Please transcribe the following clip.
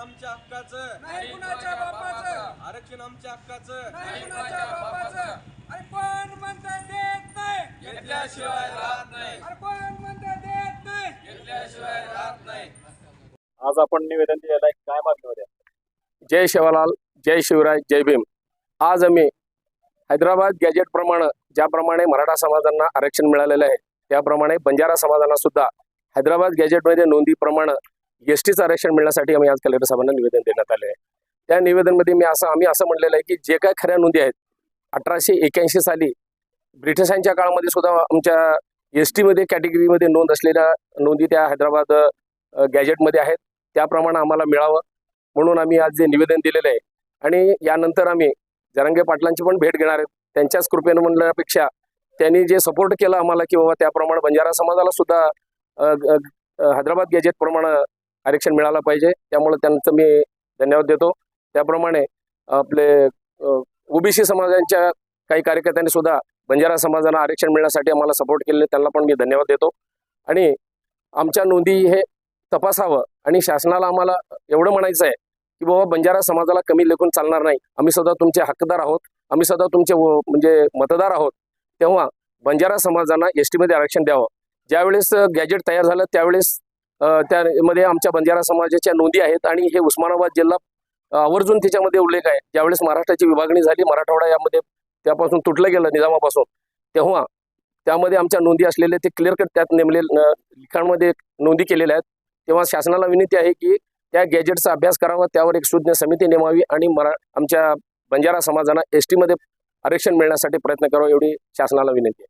आमच्या हक्काचं. नाही कुणाच्या बापाचं. आरक्षण आमच्या हक्काचं. नाही कुणाच्या बापाचं. अरे कोण म्हणतं देत नाही? घेतल्याशिवाय राहत नाही. अरे कोण म्हणतं देत नाही? घेतल्याशिवाय राहत नाही. आज आपण निवेदन दिलेलं आहे काय मागणी होत्या जय शिवलाल जय शिवराय जय भीम. आज आम्ही हैदराबाद गॅजेट प्रमाणे ज्याप्रमाणे मराठा समाजांना आरक्षण मिळालेलं आहे त्याप्रमाणे बंजारा समाजांना सुद्धा हैदराबाद गॅजेटमध्ये नोंदीप्रमाणे एस टीचं आरक्षण मिळण्यासाठी आम्ही आज कलेक्टर साहेबांना निवेदन देण्यात आले आहे. त्या निवेदनमध्ये मी असं आम्ही असं म्हणलेलं आहे की जे काय खऱ्या नोंदी आहेत अठराशे एक्याऐंशी साली ब्रिटिशांच्या काळामध्ये सुद्धा आमच्या एस टीमध्ये कॅटेगरीमध्ये नोंद असलेल्या नोंदी त्या हैदराबाद गॅजेटमध्ये आहेत. त्याप्रमाणे आम्हाला मिळावं म्हणून आम्ही आज जे निवेदन दिलेलं आहे. आणि यानंतर आम्ही जरांगे पाटलांची पण भेट घेणार आहेत. त्यांच्याच कृपेनं म्हणण्यापेक्षा त्यांनी जे सपोर्ट केलं आम्हाला की बाबा त्याप्रमाणे बंजारा समाजाला सुद्धा हैदराबाद गॅजेटप्रमाणे आरक्षण मिळालं पाहिजे. त्यामुळे त्यांचं मी धन्यवाद देतो. त्याप्रमाणे आपले ओबीसी समाजांच्या काही कार्यकर्त्यांनी सुद्धा बंजारा समाजाला आरक्षण मिळण्यासाठी आम्हाला सपोर्ट केले त्यांना पण मी धन्यवाद देतो. आणि आमच्या नोंदी हे तपासावं आणि शासनाला आम्हाला एवढं म्हणायचं आहे की बाबा बंजारा समाजाला कमी लेखून चालणार नाही. आम्ही सुद्धा तुमचे हक्कदार आहोत. आम्ही सुद्धा तुमचे म्हणजे मतदार आहोत. तेव्हा बंजारा समाजांना एस टीमध्ये आरक्षण द्यावं. ज्यावेळेस गॅजेट तयार झालं त्यावेळेस त्यामध्ये आमच्या बंजारा समाजाच्या नोंदी आहेत आणि हे उस्मानाबाद जिल्हा आवर्जून त्याच्यामध्ये उल्लेख आहे. ज्यावेळेस महाराष्ट्राची विभागणी झाली मराठवाडा यामध्ये त्यापासून तुटलं गेलं निजामापासून तेव्हा त्यामध्ये आमच्या नोंदी असलेले ते क्लिअर कट त्यात नेमले लिखाणमध्ये नोंदी केलेल्या आहेत. तेव्हा शासनाला विनंती आहे की त्या गॅजेटचा अभ्यास करावा त्यावर एक सुज्ञ समिती नेमावी आणि मरा आमच्या बंजारा समाजाला एस टीमध्ये आरक्षण मिळण्यासाठी प्रयत्न करावा एवढी शासनाला विनंती आहे.